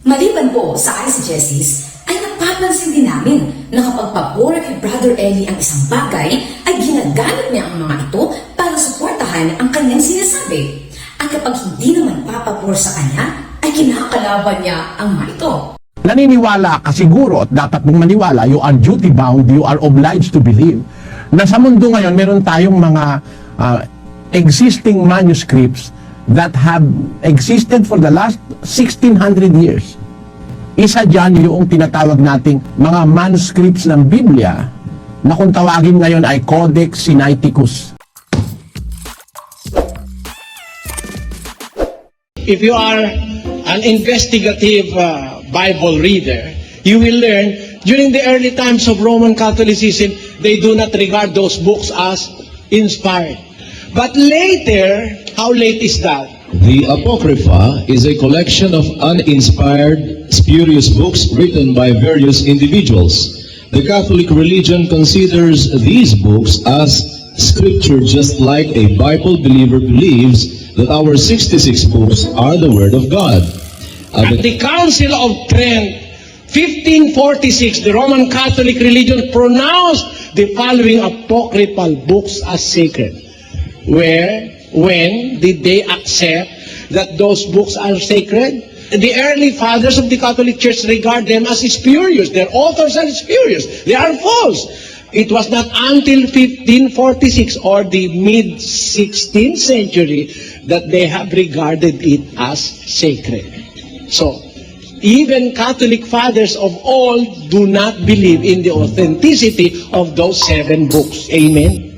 Maliban po sa ICGSIS, ay napapansin din namin na kapag pabor kay Brother Eli ang isang bagay, ay ginagamit niya ang mga ito para suportahan ang kanyang sinasabi. At kapag hindi naman papabor sa kanya, ay kinakalaban niya ang mga ito. Naniniwala ka siguro at dapat mong maniwala, you are duty bound, you are obliged to believe na sa mundo ngayon meron tayong mga ah, existing manuscripts that have existed for the last 1600 years. Isa dyan yung tinatawag nating mga manuscripts ng Biblia na kung tawagin ngayon ay Codex Sinaiticus. If you are an investigative uh, Bible reader, you will learn during the early times of Roman Catholicism, they do not regard those books as inspired. But later, how late is that? The Apocrypha is a collection of uninspired, spurious books written by various individuals. The Catholic religion considers these books as scripture just like a Bible believer believes that our 66 books are the Word of God. Uh, At the Council of Trent, 1546, the Roman Catholic religion pronounced the following apocryphal books as sacred. Where, when did they accept that those books are sacred? The early fathers of the Catholic Church regard them as spurious. Their authors are spurious. They are false. It was not until 1546 or the mid 16th century that they have regarded it as sacred. So, even Catholic fathers of old do not believe in the authenticity of those seven books. Amen?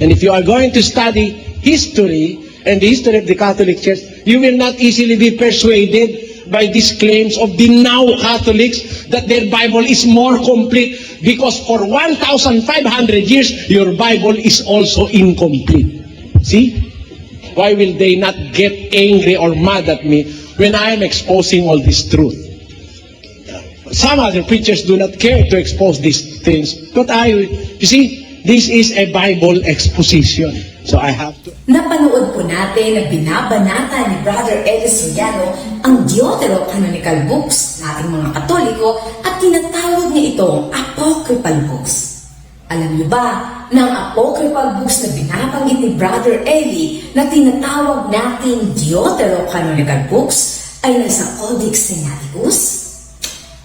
And if you are going to study history and the history of the Catholic Church, you will not easily be persuaded by these claims of the now Catholics that their Bible is more complete because for 1,500 years, your Bible is also incomplete. See? Why will they not get angry or mad at me when I am exposing all this truth? Some other preachers do not care to expose these things, but I, you see, this is a Bible exposition. So I have to. Napanood po natin na binabanata ni Brother Ellis Soriano ang Deuterocanonical books nating mga Katoliko at tinatawag niya itong Apocryphal books. Alam niyo ba na ang Apocryphal books na binabanggit ni Brother Eli na tinatawag nating Deuterocanonical books ay nasa Codex Sinaiticus?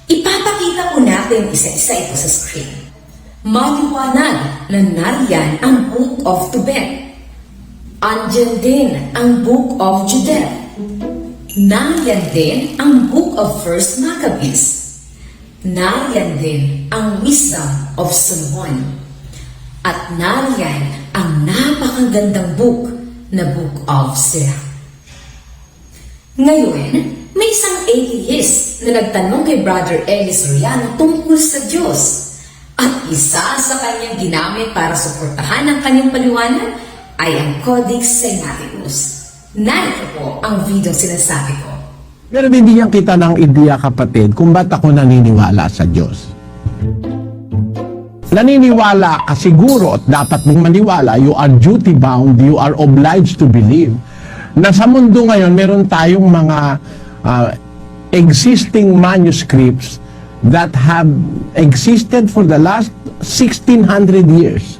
Ipapakita po natin isa-isa ito sa screen. Maliwanag na nariyan ang Book of Tobit. Andyan din ang Book of Judith. Nariyan din ang Book of First Maccabees. Nariyan din ang Wisdom of Solomon. At nariyan ang napakagandang book na Book of Sirach. Ngayon, may isang atheist na nagtanong kay Brother Eli Soriano tungkol sa Diyos. At isa sa kanyang ginamit para suportahan ang kanyang paliwanag ay ang Codex Sinaiticus. Narito po ang video sinasabi ko. Pero bibigyan kita ng ideya kapatid kung ba't ako naniniwala sa Diyos. Naniniwala ka siguro at dapat mong maniwala, you are duty bound, you are obliged to believe na sa mundo ngayon meron tayong mga ah, existing manuscripts that have existed for the last 1600 years.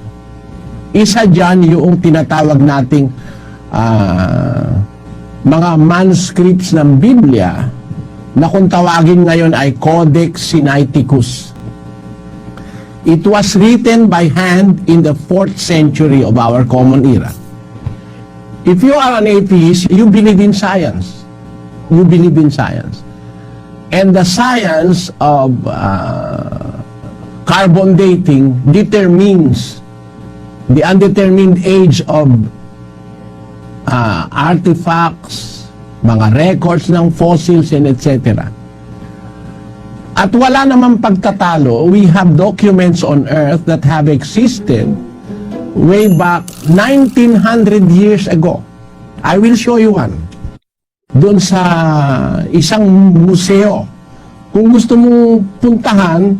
Isa dyan yung tinatawag nating ah, mga manuscripts ng Biblia na kung tawagin ngayon ay Codex Sinaiticus. It was written by hand in the 4th century of our common era. If you are an atheist, you believe in science. You believe in science. And the science of uh, carbon dating determines the undetermined age of uh, artifacts, mga records ng fossils and etc. At wala namang pagtatalo, we have documents on earth that have existed way back 1900 years ago. I will show you one. Doon sa isang museo. Kung gusto mo puntahan,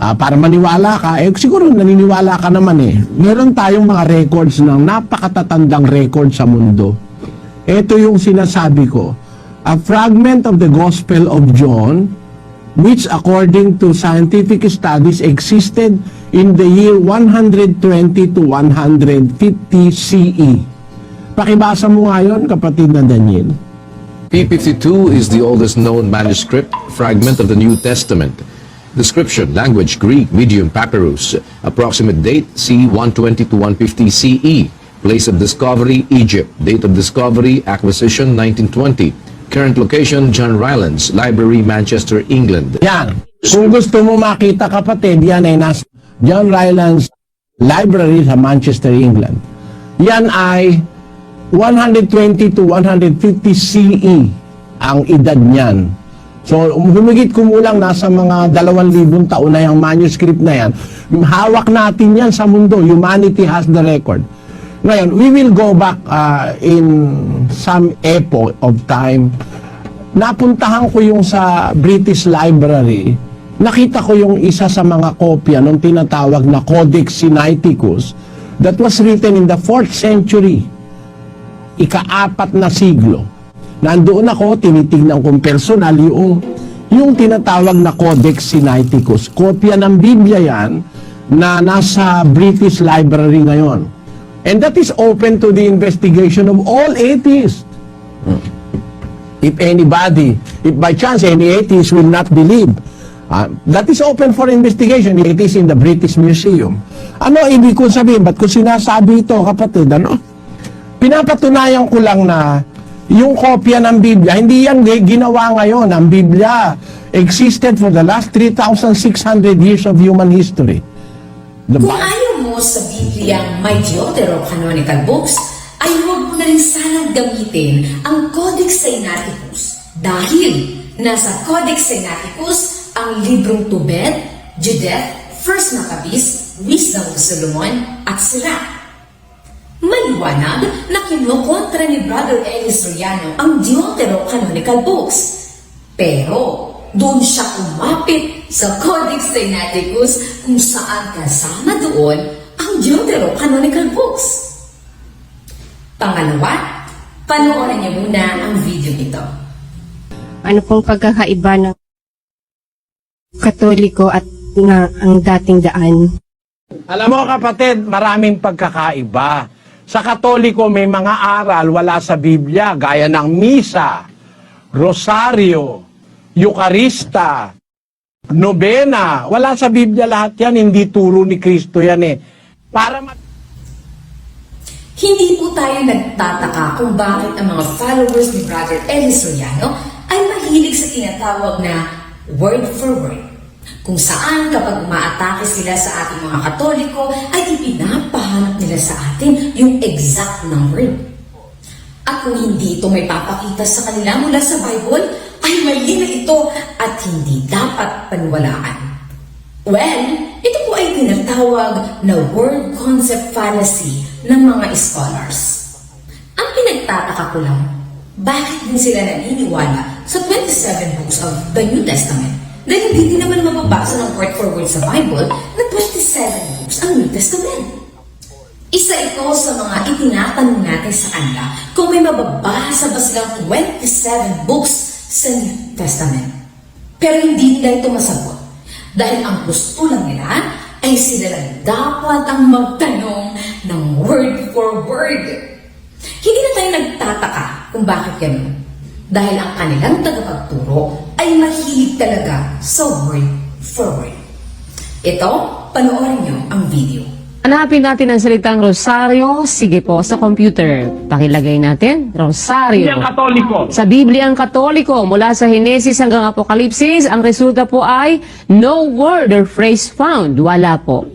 ah, para maniwala ka, eh siguro naniniwala ka naman eh. Meron tayong mga records ng napakatatandang record sa mundo. Ito yung sinasabi ko. a fragment of the Gospel of John, which according to scientific studies existed in the year 120 to 150 CE. Pakibasa mo nga yun, kapatid na Daniel. P52 is the oldest known manuscript fragment of the New Testament. Description, language, Greek, medium papyrus. Approximate date, C 120 to 150 CE. Place of discovery, Egypt. Date of discovery, acquisition 1920. Current location, John Rylands, Library, Manchester, England. Yan. Kung gusto mo makita kapatid, yan ay nasa John Rylands Library sa Manchester, England. Yan ay 120 to 150 CE ang edad niyan. So, humigit kumulang nasa mga 2,000 taon na yung manuscript na yan. Hawak natin yan sa mundo. Humanity has the record. Ngayon, we will go back uh, in some epoch of time napuntahan ko yung sa British Library, nakita ko yung isa sa mga kopya ng tinatawag na Codex Sinaiticus that was written in the 4th century, ika-apat na siglo. Nandoon ako, tinitignan kong personal yung, yung tinatawag na Codex Sinaiticus. Kopya ng Biblia yan na nasa British Library ngayon. And that is open to the investigation of all atheists if anybody, if by chance any atheist will not believe, uh, that is open for investigation. It is in the British Museum. Ano ibig ko sabihin? Ba't ko sinasabi ito, kapatid? Ano? Pinapatunayan ko lang na yung kopya ng Biblia, hindi yan gi- ginawa ngayon. Ang Biblia existed for the last 3,600 years of human history. The Kung Bi- ayaw mo sa Bibliang may Deuterocanonical books, ay huwag mo na rin sanang gamitin ang Codex Sinaiticus dahil nasa Codex Sinaiticus ang librong Tubed, Judith, First Maccabees, Wisdom of Solomon at Sirach. Maliwanag na kinukontra ni Brother Ellis Soriano ang Deuterocanonical books. Pero, doon siya kumapit sa Codex Sinaiticus kung saan kasama doon ang Deuterocanonical books. Pangalawa, panoorin niyo muna ang video ito. ano pong pagkakaiba ng katoliko at na ang dating daan. Alam mo kapatid, maraming pagkakaiba. Sa Katoliko may mga aral wala sa Biblia gaya ng misa, rosaryo, eukarista, nobena. Wala sa Biblia lahat yan, hindi turo ni Kristo yan eh. Para ma- Hindi po tayo nagtataka kung bakit ang mga followers ni Brother Soriano ay mahilig sa tinatawag na word for word. Kung saan kapag umaatake sila sa ating mga katoliko ay ipinapahanap nila sa atin yung exact word. At kung hindi ito may papakita sa kanila mula sa Bible, ay mali na ito at hindi dapat paniwalaan. Well, ito po ay tinatawag na word concept fallacy ng mga scholars. Ang pinagtataka ko lang, bakit din sila naniniwala sa 27 books of the New Testament? Dahil hindi naman mababasa ng word for word sa Bible na 27 books ang New Testament. Isa ito sa mga itinatanong natin sa kanila kung may mababasa ba silang 27 books sa New Testament. Pero hindi nila ito masagot dahil ang gusto lang nila ay sila lang dapat ang magtanong ng word for word. Hindi na tayo nagtataka kung bakit ganun. Dahil ang kanilang tagapagturo ay mahilig talaga sa word for word. Ito, panoorin niyo ang video. Hanapin natin ang salitang rosaryo. Sige po, sa computer. Pakilagay natin, rosaryo. Yung Katoliko. Sa Biblia ang Katoliko, mula sa Henesis hanggang Apokalipsis, ang resulta po ay no word or phrase found. Wala po.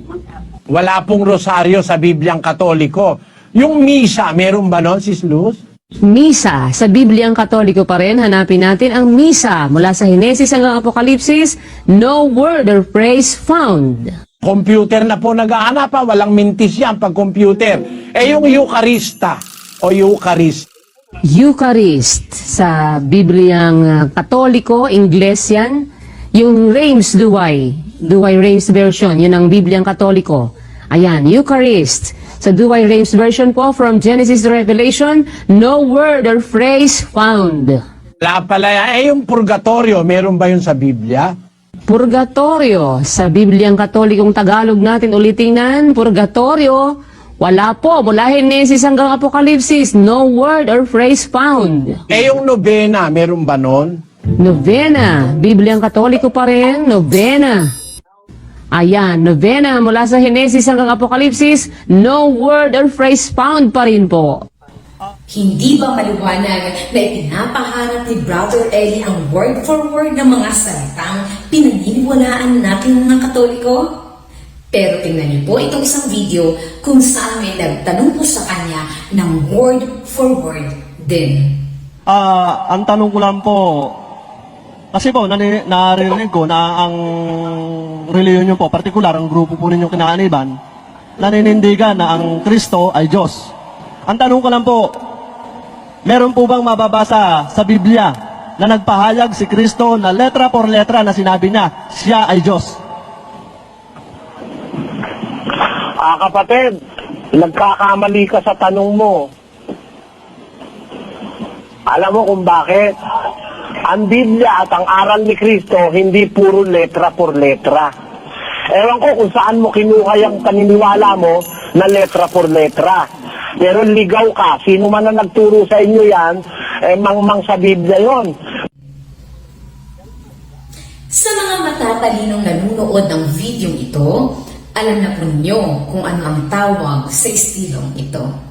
Wala pong rosaryo sa Bibliang Katoliko. Yung misa, meron ba nun, Sis Luz? Misa. Sa Biblia ang Katoliko pa rin, hanapin natin ang Misa. Mula sa Henesis hanggang Apokalipsis, no word or phrase found. Computer na po naghahanap ha, walang mintis yan pag computer. Eh yung Eucharista o Eucharist, Eucharist sa Bibliang uh, Katoliko, Ingles yan. Yung Reims Duway, Duway Reims version, yun ang Bibliang Katoliko. Ayan, Eucharist. Sa Duway Reims version po, from Genesis to Revelation, no word or phrase found. Wala pala yan. Eh, yung purgatorio, meron ba yun sa Biblia? Purgatorio. Sa Bibliang Katolikong Tagalog natin ulitingnan, purgatorio. Wala po. Mula Henesis hanggang Apokalipsis, no word or phrase found. Eh, yung nobena, meron ba nun? Novena. Bibliang Katoliko pa rin, novena. Ayan, novena mula sa Henesis hanggang Apokalipsis, no word or phrase found pa rin po. Hindi ba maliwanag na ipinapaharap ni Brother Eli ang word for word ng mga salitang pinaniniwalaan natin mga Katoliko? Pero tingnan niyo po itong isang video kung saan may nagtanong po sa kanya ng word for word din. Ah, ang tanong ko lang po, kasi po, nani, naririnig ko na ang reliyon nyo po, partikular, ang grupo po ninyong kinaaniban, naninindigan na ang Kristo ay Diyos. Ang tanong ko lang po, meron po bang mababasa sa Biblia na nagpahayag si Kristo na letra por letra na sinabi niya, siya ay Diyos? Ah, kapatid, nagkakamali ka sa tanong mo. Alam mo kung bakit? Ang Biblia at ang aral ni Kristo, hindi puro letra por letra. Ewan ko kung saan mo kinuha yung paniniwala mo na letra por letra. Pero ligaw ka. Sino man ang nagturo sa inyo yan, eh, mangmang sa Biblia yon. Sa mga matatalinong nanunood ng video ito, alam na po ninyo kung ano ang tawag sa estilong ito.